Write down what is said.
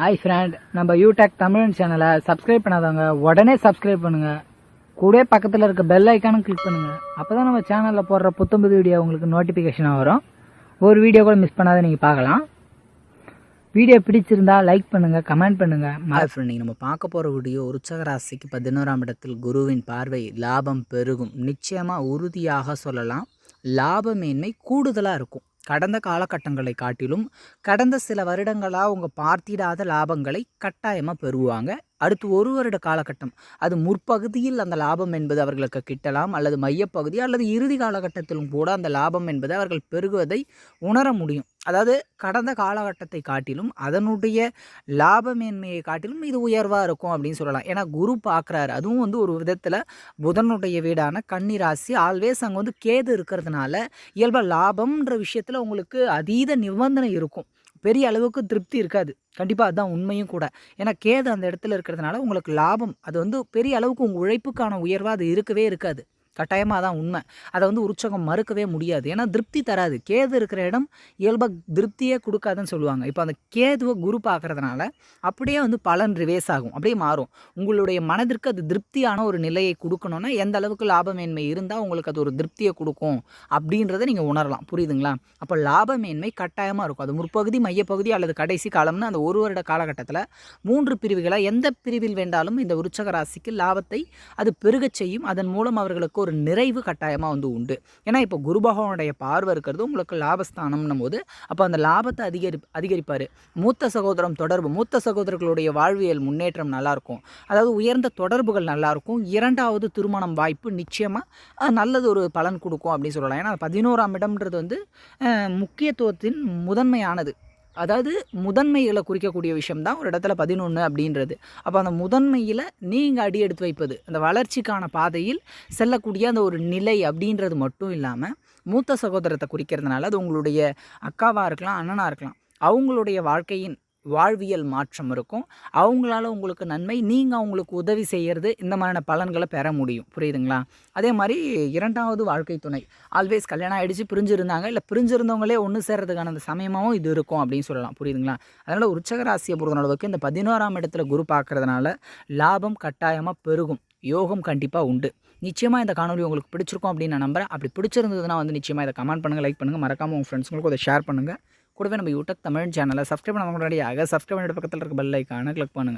Hi friend நம்ம யூடெக் தமிழ் சேனலை subscribe பண்ணாதவங்க உடனே சப்ஸ்கிரைப் பண்ணுங்க. கூட பக்கத்தில் இருக்க பெல் ஐக்கானும் கிளிக் பண்ணுங்க. அப்பதான் நம்ம சேனலில் போடுற புத்தம்புது வீடியோ உங்களுக்கு நோட்டிஃபிகேஷனாக வரும். ஒரு வீடியோ கூட மிஸ் பண்ணாத நீங்கள் பார்க்கலாம். வீடியோ பிடிச்சிருந்தா லைக் பண்ணுங்க கமெண்ட் பண்ணுங்க. ஹாய் ஃப்ரெண்ட் நம்ம பார்க்க போகிற வீடியோ உற்சக ராசிக்கு பதினோராம் இடத்தில் குருவின் பார்வை லாபம் பெருகும். நிச்சயமாக உறுதியாக சொல்லலாம். லாபமேன்மை கூடுதலாக இருக்கும். கடந்த காலகட்டங்களை காட்டிலும் கடந்த சில வருடங்களாக அவங்க பார்த்திடாத லாபங்களை கட்டாயமாக பெறுவாங்க. அடுத்து ஒரு வருட காலகட்டம். அது முற்பகுதியில் அந்த லாபம் என்பது அவர்களுக்கு கிட்டலாம் அல்லது மையப்பகுதி அல்லது இறுதி காலகட்டத்திலும் கூட அந்த லாபம் என்பது அவர்கள் பெருகுவதை உணர முடியும். அதாவது கடந்த காலகட்டத்தை காட்டிலும் அதனுடைய லாபமேன்மையை காட்டிலும் இது உயர்வாக இருக்கும் அப்படின்னு சொல்லலாம். ஏன்னா குரு பார்க்குறாரு. அதுவும் வந்து ஒரு விதத்தில் புதனுடைய வீடான கன்னிராசி ஆல்வேஸ் அங்கே வந்து கேது இருக்கிறதுனால இயல்பாக லாபம்ன்ற விஷயத்தில் உங்களுக்கு அதீத நிபந்தனை இருக்கும். பெரிய அளவுக்கு திருப்தி இருக்காது. கண்டிப்பாக அதுதான் உண்மையும் கூட. ஏன்னா கேது அந்த இடத்துல இருக்கிறதுனால உங்களுக்கு லாபம். அது வந்து பெரிய அளவுக்கு உங்கள் உழைப்புக்கான உயர்வாக அது இருக்கவே இருக்காது. கட்டாயமாக தான் உண்மை. அதை வந்து உற்சகம் மறுக்கவே முடியாது. ஏன்னா திருப்தி தராது. கேது இருக்கிற இடம் இயல்பாக திருப்தியே கொடுக்காதுன்னு சொல்லுவாங்க. இப்போ அந்த கேதுவை குரு பார்க்குறதுனால அப்படியே வந்து பலன் ரிவேஸ் ஆகும். அப்படியே மாறும். உங்களுடைய மனதிற்கு அது திருப்தியான ஒரு நிலையை கொடுக்கணும்னா எந்த அளவுக்கு லாபமேன்மை இருந்தால் உங்களுக்கு அது ஒரு திருப்தியை கொடுக்கும் அப்படின்றத நீங்கள் உணரலாம். புரியுதுங்களா? அப்போ லாபமேன்மை கட்டாயமாக இருக்கும். அது முற்பகுதி மையப்பகுதி அல்லது கடைசி காலம்னு அந்த ஒரு வருட காலகட்டத்தில் மூன்று பிரிவுகளாக எந்த பிரிவில் வேண்டாலும் இந்த உற்சக ராசிக்கு லாபத்தை அது பெருகச் செய்யும். அதன் மூலம் அவர்களுக்கு ஒரு நிறைவு கட்டாயமாக வந்து உண்டு. ஏன்னா இப்போ குரு பகவானுடைய பார்வை இருக்கிறது உங்களுக்கு லாபஸ்தானம்னும் போது அப்போ அந்த லாபத்தை அதிகரி அதிகரிப்பார். மூத்த சகோதரம் தொடர்பு மூத்த சகோதரர்களுடைய வாழ்வியல் முன்னேற்றம் நல்லாயிருக்கும் அதாவது உயர்ந்த தொடர்புகள் நல்லாயிருக்கும் இரண்டாவது திருமணம் வாய்ப்பு நிச்சயமாக நல்லது ஒரு பலன் கொடுக்கும் அப்படின்னு சொல்லலாம். ஏன்னா பதினோராம் இடம்ன்றது வந்து முக்கியத்துவத்தின் முதன்மையானது. அதாவது முதன்மைகளை குறிக்கக்கூடிய விஷயம் தான் ஒரு இடத்துல பதினொன்று அப்படின்றது. அப்போ அந்த முதன்மையில் நீங்கள் அடி எடுத்து வைப்பது அந்த வளர்ச்சிக்கான பாதையில் செல்லக்கூடிய அந்த ஒரு நிலை அப்படின்றது மட்டும் இல்லாமல் மூத்த சகோதரத்தை குறிக்கிறதுனால அது உங்களுடைய அக்காவாக இருக்கலாம் அண்ணனாக இருக்கலாம். அவங்களுடைய வாழ்க்கையின் வாழ்வியல் மாற்றம் இருக்கும். அவங்களால உங்களுக்கு நன்மை நீங்கள் அவங்களுக்கு உதவி செய்கிறது இந்த மாதிரியான பலன்களை பெற முடியும். புரியுதுங்களா? அதே மாதிரி இரண்டாவது வாழ்க்கை துணை. ஆல்வேஸ் கல்யாணம் ஆகிடுச்சு பிரிஞ்சிருந்தாங்க. இல்லை பிரிஞ்சிருந்தவங்களே ஒன்று சேர்றதுக்கான அந்த சமயமாகவும் இது இருக்கும் அப்படின்னு சொல்லலாம். புரியுதுங்களா? அதனால் உற்சக ராசியை பொறுத்தளவுக்கு இந்த பதினோராம் இடத்துல குரு பார்க்குறதுனால லாபம் கட்டாயமாக பெருகும். யோகம் கண்டிப்பாக உண்டு. நிச்சயமாக இந்த காணொலி உங்களுக்கு பிடிச்சிருக்கும் அப்படின்னு நான் நம்புறேன். அப்படி பிடிச்சிருந்ததுன்னா வந்து நிச்சயமாக இதை கமெண்ட் பண்ணுங்கள் லைக் பண்ணுங்கள் மறக்காமல் உங்கள் ஃப்ரெண்ட்ஸுங்களுக்கும் அதை ஷேர் பண்ணுங்கள் கூடவே நம்ம யூடியூப் தமிழ் சேனலை சப்ஸ்கிரைப் பண்ண முன்னாடியாக சப்ஸ்கிரைப் பண்ணிட்டு பக்கத்தில் இருக்க பெல் ஐக்கான கிளிக் பண்ணுங்கள்